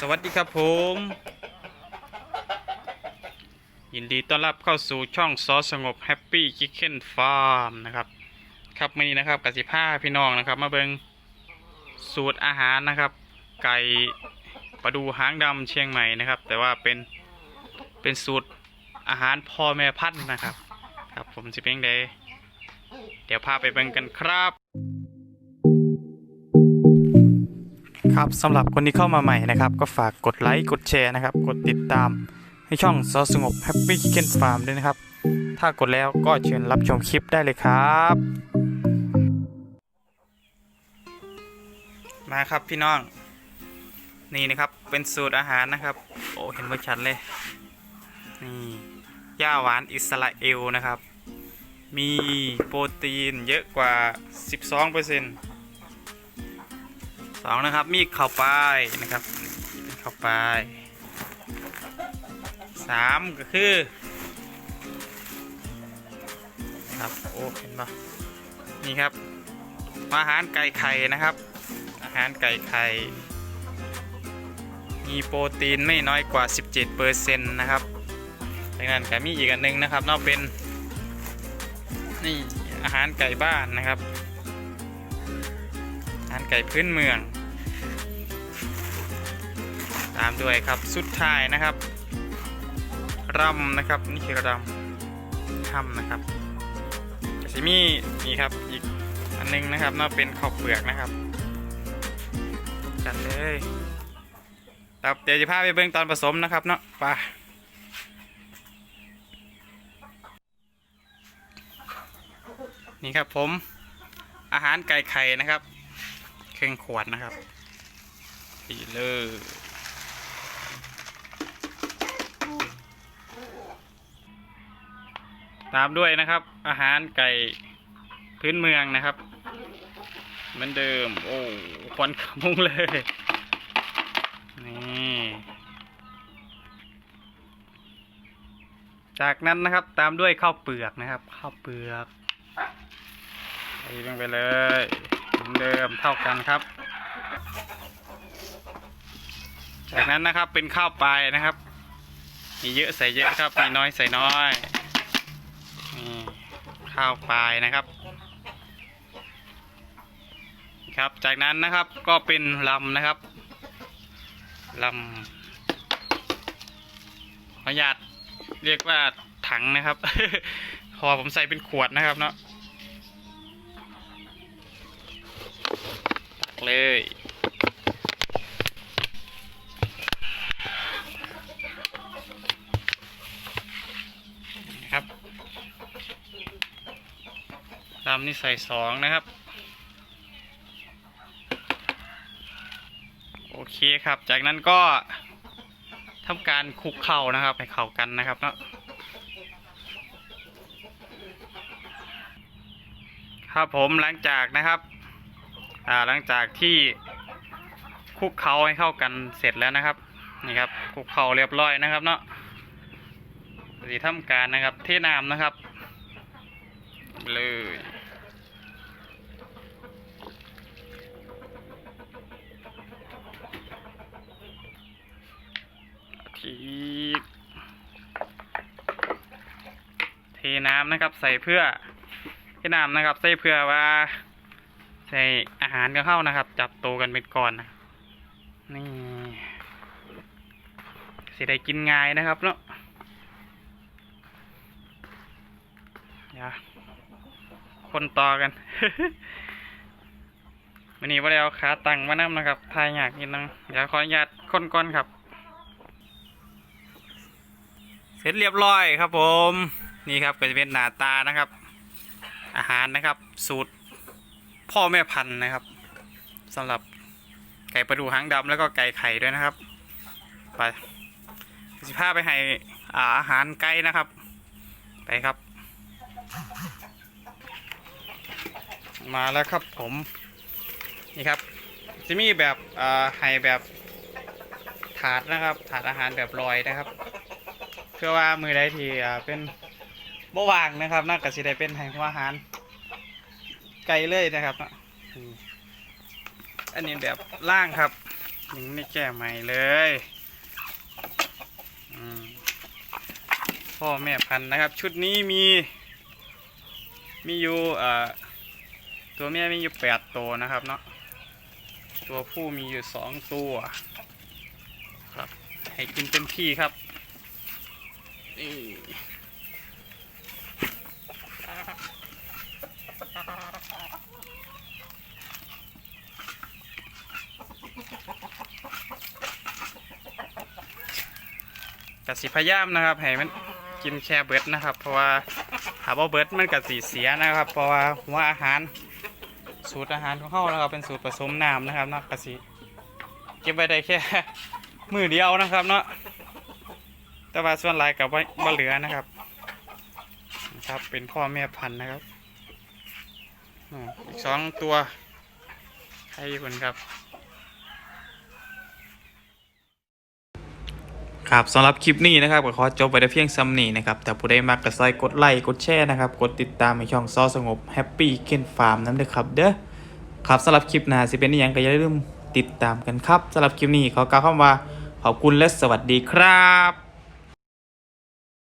สวัสดีครับผม ยินดีต้อนรับเข้าสู่ช่องซอสงบแฮปปี้คิ c เ e นฟาร์มนะครับ ครับวันนี้นะครับกสิผ้าพี่น้องนะครับ มาเบิงสูตรอาหารนะครับ ไก่ปลาดูหางดำเชียงใหม่นะครับ แต่ว่าเป็นเป็นสูตรอาหารพ่อแม่พันธุ์นะครับ ครับผมสิเป็นไงเดี๋ยวพาไปเบิ่งกันครับ ครับสำหรับคนที่เข้ามาใหม่นะครับ ก็ฝากกดไลค์กดแชร์นะครับ กดติดตามให้ช่องซอสงบ Happy Chicken Farm ด้วยนะครับ ถ้ากดแล้วก็เชิญรับชมคลิปได้เลยครับ มาครับพี่น้อง นี่นะครับเป็นสูตรอาหารนะครับ โอ้เห็นว่าชัดเลย นี่ย่าหวานอิสราเอลนะครับ มีโปรตีนเยอะกว่า 12%เปอร์เซ็นต์ สองนะครับ มีเข้าไปนะครับเข้าไปสามก็คือครับโอ้เห็นปะนี่ครับ อาหารไก่ไข่นะครับ อาหารไก่ไข่มีโปรตีนไม่น้อยกว่า 17%นะครับดังนั้นก็มีอีกอันหนึงนะครับนอกเป็นนี่อาหารไก่บ้านนะครับ อาหารไก่พื้นเมือง ตามด้วยครับสุดท้ายนะครับรำนะครับนี่คือรำทำนะครับกสิมีนี่ครับอีกอันนึงนะครับน่าเป็นข้าวเปลือกนะครับจัดเลยครับเดี๋ยวจะพาไปเบิ่งตอนผสมนะครับเนาะไปนี่ครับผมอาหารไก่ไข่นะครับ ครึ่งขวดนะครับดีเลยตามด้วยนะครับ อาหารไก่พื้นเมืองนะครับ เหมือนเดิม โอ้ควันขมุงเลย นี่ จากนั้นนะครับตามด้วยข้าวเปลือกนะครับ ข้าวเปลือกใส่ลงไปเลย เหมือนเดิมเท่ากันครับ จากนั้นนะครับเป็นข้าวปลายนะครับ มีเยอะใส่เยอะครับ มีน้อยใส่น้อยนี่ข้าวปลายนะครับ ครับ จากนั้นนะครับก็เป็นลำนะครับลำขออนุญาตเรียกว่าถังนะครับ พอผมใส่เป็นขวดนะครับเนาะ เลย นะครับตามนี่ใส่สองนะครับ โอเคครับ จากนั้นก็ทำการคุกเข่านะครับ ให้เข้ากันนะครับเนาะครับผมหลังจากนะครับ อ่าหลังจากที่คลุกเคล้าให้เข้ากันเสร็จแล้วนะครับนี่ครับคลุกเข่าเรียบร้อยนะครับเนาะสีทำการนะครับ เทน้ำนะครับ เลยทีเทน้ำนะครับ ใส่เพื่อเทน้ำนะครับ ใส่เพื่อว่าใส่อาหารก็เข้านะครับ จับโตกันเป็นก่อนนะนี่สิได้กินง่ายนะครับเนาะเดี๋ยวคนต่อกันวันนี้ว่าได้เอาขาตั้งมานํนะครับทายอยากนิดนึงเดี๋ยวขออนุญาตคนก่อนครับ เสร็จเรียบร้อยครับผม นี่ครับก็จะเป็นหน้าตานะครับ อาหารนะครับ สูตรพ่อแม่พันธุ์นะครับ สำหรับไก่ประดูหางดำแล้วก็ไก่ไข่ด้วยนะครับ ไปสิพาไปให้อาอาหารไก่นะครับ ไปครับ มาแล้วครับผม นี่ครับจะมีแบบให้แบบถาดนะครับ ถาดอาหารแบบลอยนะครับ เพื่อว่ามือใดที่เป็นบ่วางนะครับน่าก็สิได้เป็นให้หัวอาหารไกลเลยนะครับ อันนี้แบบล่างครับยังไม่แก้ใหม่เลยพ่อแม่พันธุ์นะครับ ชุดนี้มี มีอยู่ตัวแม่มีอยู่แปดตัวนะครับเนาะตัวผู้มีอยู่สองตัวครับ ให้กินเต็มที่ครับนี่ กสิพยายามนะครับให้มันกินแค่เบิดนะครับ เพราะว่าหาว่าเบิดมันกสีเสียนะครับ เพราะว่าหัวอาหารสูตรอาหารของเขานะครับเป็นสูตรผสมน้ำนะครับนะกสิเก็บไว้ได้แค่มือเดียวนะครับเนาะแต่ว่าส่วนลายกับว่าเหลือนะครับนะครับเป็นพ่อแม่พันธุ์นะครับอีกสองตัวให้คนครับ ครับสำหรับคลิปนี้นะครับก็ขอจบไปได้เพียงซ้ำนี้นะครับแต่ผู้ใดมากก็ซอยกดไลค์กดแชร์นะครับ กดติดตามในช่องซอสงบแฮปปี้เคนฟาร์มนั่นเด้อครับเด้อครับสำหรับคลิปหน้าสิเป็นอหยังก็อย่าลืมติดตามกันครับสำหรับคลิปนี้ขอกล่าวคำว่าขอบคุณและสวัสดีครับ